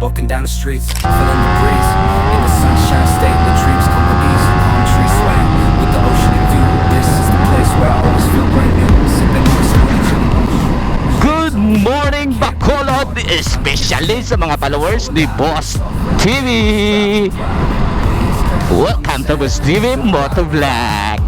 walking down the streets, feeling the breeze. In the sunshine state, the dreams come with ease. Palm trees sway with the ocean in view. This is the place where I always feel brand new. Sipping on. Good morning Bacolod, especially sa mga followers ni Boss TV. Welcome to Boss TV Motovlog.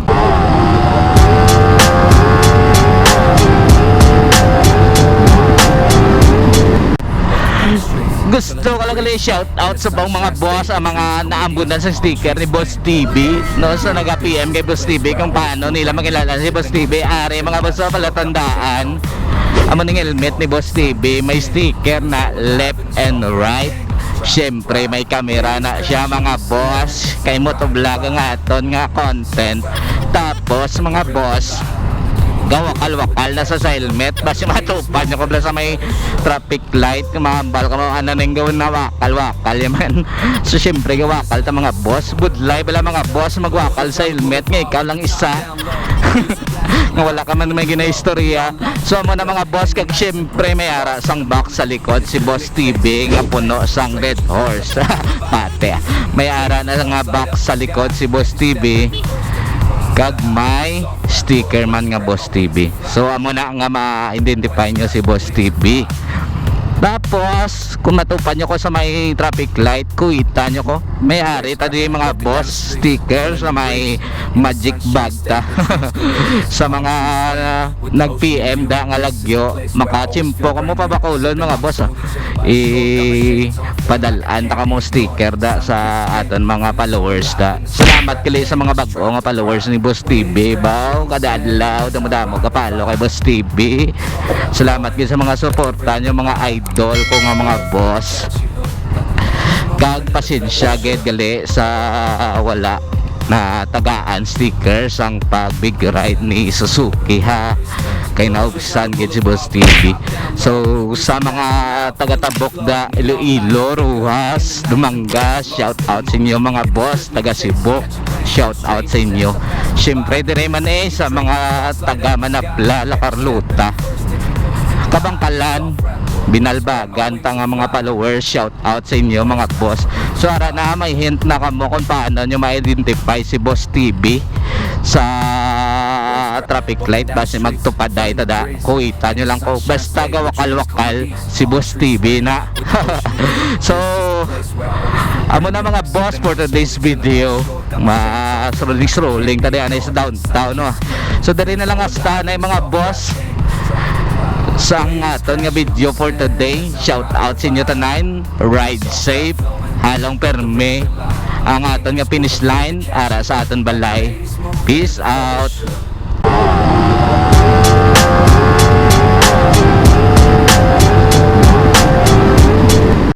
Lang gali shout out sa bang mga boss ang mga naambunan sa sticker ni Boss TV no sa naga PM kay Boss TV kung paano nila makilala si Boss TV ari mga boss sa palatandaan amo ning helmet ni Boss TV may sticker na left and right. Siyempre may kamera na siya mga boss. Kay motovlog ang aton nga content. Tapos mga boss gawakal-wakal na sa helmet basi matupan nyo ko sa may traffic light. Kumambal ka mo ano nang gawin na wakal-wakal yaman so syempre gawakal ta mga boss. Life wala mga boss magwakal sa helmet nga ikaw lang isa. Nga wala ka man may ginaistorya. So mo na mga boss kag syempre may ara sang box sa likod si Boss TV nga puno sang red horse. Pate may ara na nga box sa likod si Boss TV kag may sticker man nga Boss TV. So amo na nga ma-identify nyo si Boss TV. Tapos, kung matupan nyo ko sa may traffic light, kuita nyo ko. May ari, tadi mga boss sticker sa may magic bag ta. sa mga uh, nag-PM da nga lagyo, makachimpo ka mo pa bakulon mga boss. ah. I padalaan ta ka mo sticker da sa aton mga followers da. Salamat kili sa mga bago nga followers ni Boss TV. Baw, kadadlaw, damo-damo kapalo kay Boss TV. Salamat kili sa mga suporta nyo mga idol ko nga mga boss. Kag pasensya ged gali sa wala na tagaan stickers ang pag big ride ni Suzuki ha? Kay naubisan gid si Boss TV so sa mga taga-tabok da Iloilo, Ruhas, Dumanga shout out sa inyo mga boss taga Cebu shout out sa inyo. Syempre dire man eh sa mga taga Manapla, La Carlota Kabangkalan binalbagan ta nga mga followers. Shout out sa inyo mga boss. So ara na may hint na kamo kung paano nyo ma-identify si Boss TV sa traffic light. Base magtupad dahil tada kuita nyo lang ko. Basta gawakal-wakal si Boss TV na. So amo na mga boss for today's video. Ma rolling rolling tadi anay sa downtown no so dali na lang hasta na mga boss sang aton nga video for today. Shout out sa inyo tanan ride safe. Halong perme. Ang aton nga finish line ara sa aton balay. Peace out